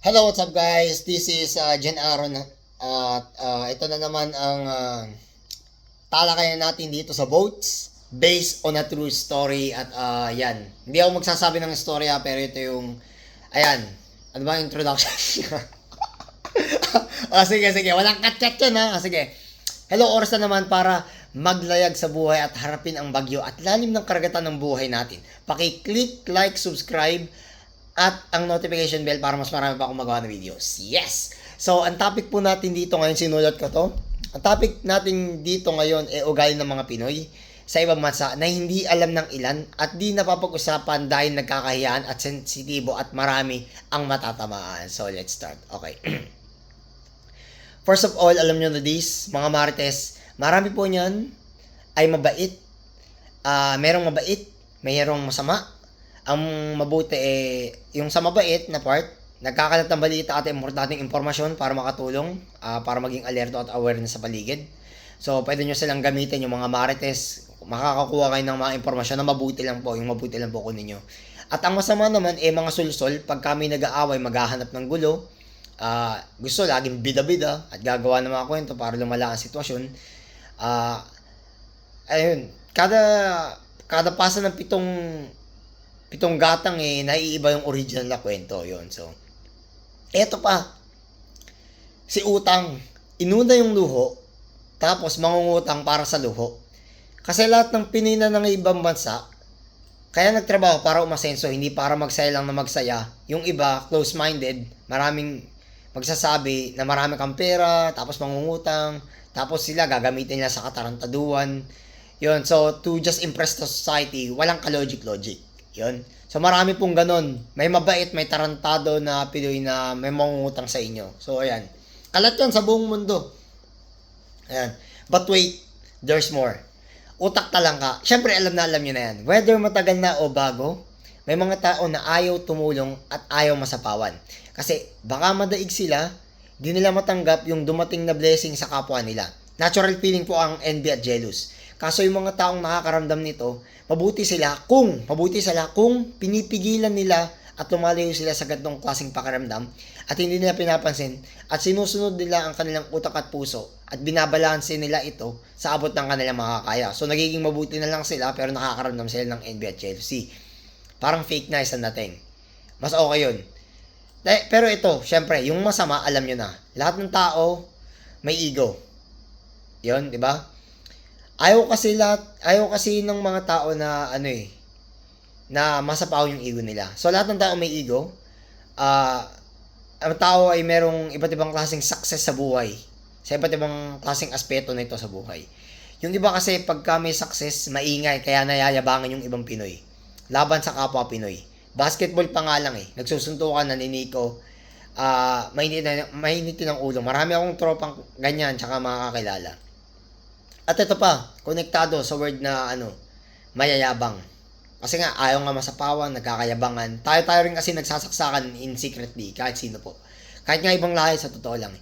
Hello, what's up guys? This is uh, Jen Aaron at uh, ito na naman ang uh, talakayan natin dito sa boats based on a true story at uh, yan. Hindi ako magsasabi ng storya pero ito yung ayan. Ano ba introduction? ah, sige, sige. Walang kat-kat yan ha. Ah, sige. Hello, oras na naman para maglayag sa buhay at harapin ang bagyo at lalim ng karagatan ng buhay natin. Paki-click, like, subscribe, at ang notification bell para mas marami pa akong magawa ng videos. Yes! So, ang topic po natin dito ngayon, sinulat ko to. Ang topic natin dito ngayon ay ugali ng mga Pinoy sa ibang bansa na hindi alam ng ilan at di napapag-usapan dahil nagkakahiyaan at sensitibo at marami ang matatamaan. So, let's start. Okay. First of all, alam nyo na this, mga Marites, marami po niyan ay mabait. Uh, merong mabait, mayroong masama, ang mabuti eh, yung sa mabait na part, nagkakalat ng balita at importanteng impormasyon para makatulong, uh, para maging alerto at awareness sa paligid. So, pwede nyo silang gamitin yung mga marites, makakakuha kayo ng mga impormasyon na mabuti lang po, yung mabuti lang po kunin nyo. At ang masama naman, eh, mga sulsol, pag kami nag-aaway, maghahanap ng gulo, uh, gusto laging bida-bida at gagawa ng mga kwento para lumala ang sitwasyon. Uh, ayun, kada kada pasa ng pitong pitong gatang eh, naiiba yung original na kwento. yon So, eto pa. Si Utang, inuna yung luho, tapos mangungutang para sa luho. Kasi lahat ng pinina ng ibang bansa, kaya nagtrabaho para umasenso, hindi para magsaya lang na magsaya. Yung iba, close-minded, maraming magsasabi na marami kang pera, tapos mangungutang, tapos sila gagamitin nila sa katarantaduan. Yun, so to just impress the society, walang ka-logic-logic. Yun. So marami pong ganun. May mabait, may tarantado na Pinoy na may mangungutang sa inyo. So ayan. Kalat yan sa buong mundo. Ayan. But wait, there's more. Utak talang ka. Siyempre alam na alam nyo na yan. Whether matagal na o bago, may mga tao na ayaw tumulong at ayaw masapawan. Kasi baka madaig sila, di nila matanggap yung dumating na blessing sa kapwa nila. Natural feeling po ang envy at jealous. Kaso yung mga taong nakakaramdam nito, mabuti sila kung, mabuti sila kung pinipigilan nila at lumalayo sila sa ganitong klaseng pakiramdam at hindi nila pinapansin at sinusunod nila ang kanilang utak at puso at binabalanse nila ito sa abot ng kanilang makakaya. So nagiging mabuti na lang sila pero nakakaramdam sila ng envy at jealousy. Parang fake nice ang dating. Mas okay yun. Pero ito, syempre, yung masama, alam nyo na. Lahat ng tao, may ego. Yun, di ba? Ayaw kasi lahat, ayaw kasi ng mga tao na ano eh, na masapaw yung ego nila. So lahat ng tao may ego. Ah, uh, ang tao ay merong iba't ibang klaseng success sa buhay. Sa iba't ibang klaseng aspeto nito sa buhay. Yung iba kasi pagka may success, maingay, kaya nayayabangan yung ibang Pinoy. Laban sa kapwa Pinoy. Basketball pa nga lang eh. Nagsusuntukan na ni Nico. Uh, mainit na, mainit ng ulo. Marami akong tropang ganyan, tsaka makakakilala. At ito pa, konektado sa word na ano, mayayabang. Kasi nga, ayaw nga masapawan, nagkakayabangan. Tayo-tayo rin kasi nagsasaksakan in secretly, kahit sino po. Kahit nga ibang lahi, sa totoo lang.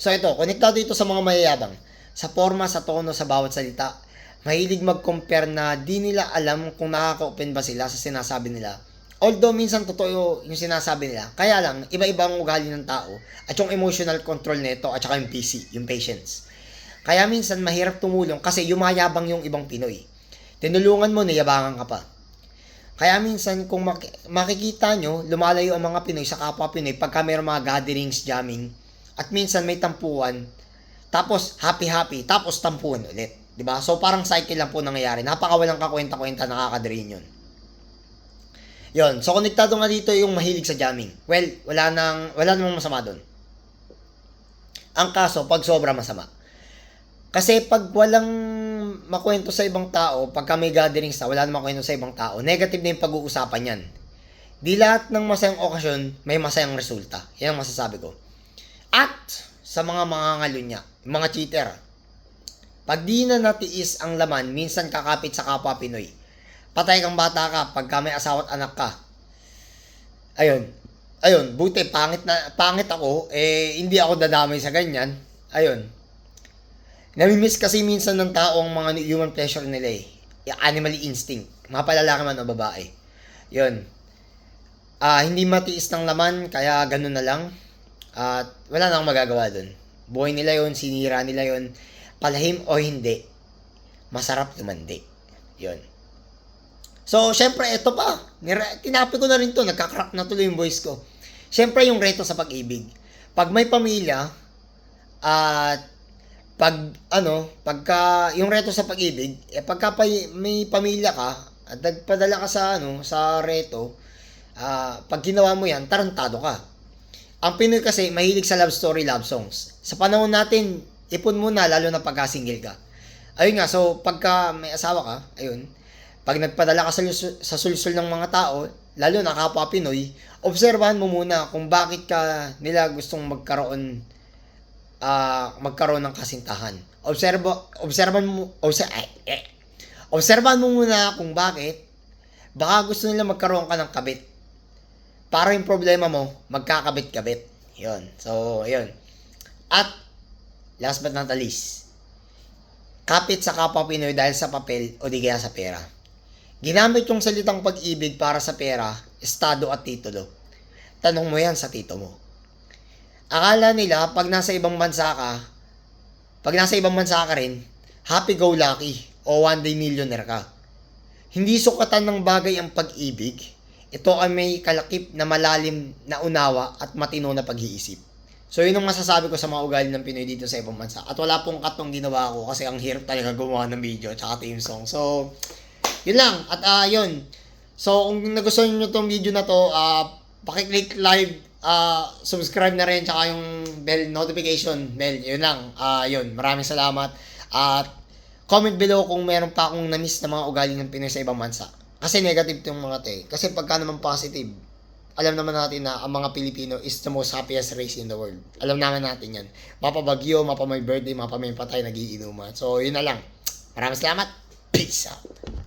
So ito, konektado ito sa mga mayayabang. Sa forma, sa tono, sa bawat salita. Mahilig mag-compare na di nila alam kung nakaka-open ba sila sa sinasabi nila. Although minsan totoo yung sinasabi nila, kaya lang, iba-iba ang ugali ng tao at yung emotional control nito at saka yung PC, yung patience. Kaya minsan mahirap tumulong kasi yumayabang yung ibang Pinoy. Tinulungan mo, niyabangan ka pa. Kaya minsan kung mak- makikita nyo, lumalayo ang mga Pinoy sa kapwa Pinoy pagka mayroong mga gatherings, jamming, at minsan may tampuan, tapos happy-happy, tapos tampuan ulit. ba? So parang cycle lang po nangyayari. Napakawalang kakwenta-kwenta, nakaka-drain 'yun. Yon, so konektado nga dito yung mahilig sa jamming. Well, wala nang wala namang masama doon. Ang kaso, pag sobra masama. Kasi pag walang makwento sa ibang tao, pag may gatherings na, wala namang kwento sa ibang tao, negative na yung pag-uusapan yan. Di lahat ng masayang okasyon, may masayang resulta. Yan ang masasabi ko. At, sa mga mga ngalunya, mga cheater, pag di na natiis ang laman, minsan kakapit sa kapwa Pinoy. Patay kang bata ka, pagka may asawa at anak ka. Ayun. Ayun, buti, pangit na, pangit ako, eh, hindi ako dadamay sa ganyan. Ayun, Namimiss kasi minsan ng tao ang mga human pleasure nila eh. Animal instinct. Mga palalaki man o babae. Yun. Ah, hindi matiis ng laman, kaya ganun na lang. At wala na akong magagawa dun. Buhay nila yon sinira nila yon palahim o hindi. Masarap lumandi. Yun. So, syempre, ito pa. Nire- tinapi ko na rin to. Nagka-crack na tuloy yung voice ko. Syempre, yung reto sa pag-ibig. Pag may pamilya, at pag, ano, pagka, yung reto sa pag-ibig, eh, pagka pa, may pamilya ka, at nagpadala ka sa, ano, sa reto, ah, pag ginawa mo yan, tarantado ka. Ang Pinoy kasi, mahilig sa love story, love songs. Sa panahon natin, ipon muna, lalo na pagka single ka. Ayun nga, so, pagka may asawa ka, ayun, pag nagpadala ka sa, sa sulsul ng mga tao, lalo na kapwa Pinoy, obserbahan mo muna kung bakit ka nila gustong magkaroon ah magkaroon ng kasintahan. Obserbo, obserban mo, obser, ay, eh. obserbahan mo muna kung bakit baka gusto nila magkaroon ka ng kabit. Para yung problema mo, magkakabit-kabit. Yun. So, yun. At, last but not the least, kapit sa kapwa Pinoy dahil sa papel o di kaya sa pera. Ginamit yung salitang pag-ibig para sa pera, estado at titulo. Tanong mo yan sa tito mo. Akala nila, pag nasa ibang bansa ka, pag nasa ibang bansa ka rin, happy-go-lucky o one-day millionaire ka. Hindi sukatan ng bagay ang pag-ibig. Ito ay may kalakip na malalim na unawa at matino na pag-iisip. So yun ang masasabi ko sa mga ugali ng Pinoy dito sa ibang bansa. At wala pong katong ginawa ko kasi ang hirap talaga gumawa ng video at theme song. So, yun lang. At yun. So, kung nagustuhan nyo tong video na to, ah pakiclick live, ah subscribe na rin, tsaka yung bell notification bell. Yun lang. Ah yun. Maraming salamat. At comment below kung meron pa akong na-miss na mga ugali ng Pinoy sa ibang bansa. Kasi negative yung mga te. Kasi pagka naman positive, alam naman natin na ang mga Pilipino is the most happiest race in the world. Alam naman natin yan. Mapa bagyo, mapa may birthday, mapa may patay, nagiinuman. So, yun na lang. Maraming salamat. Peace out.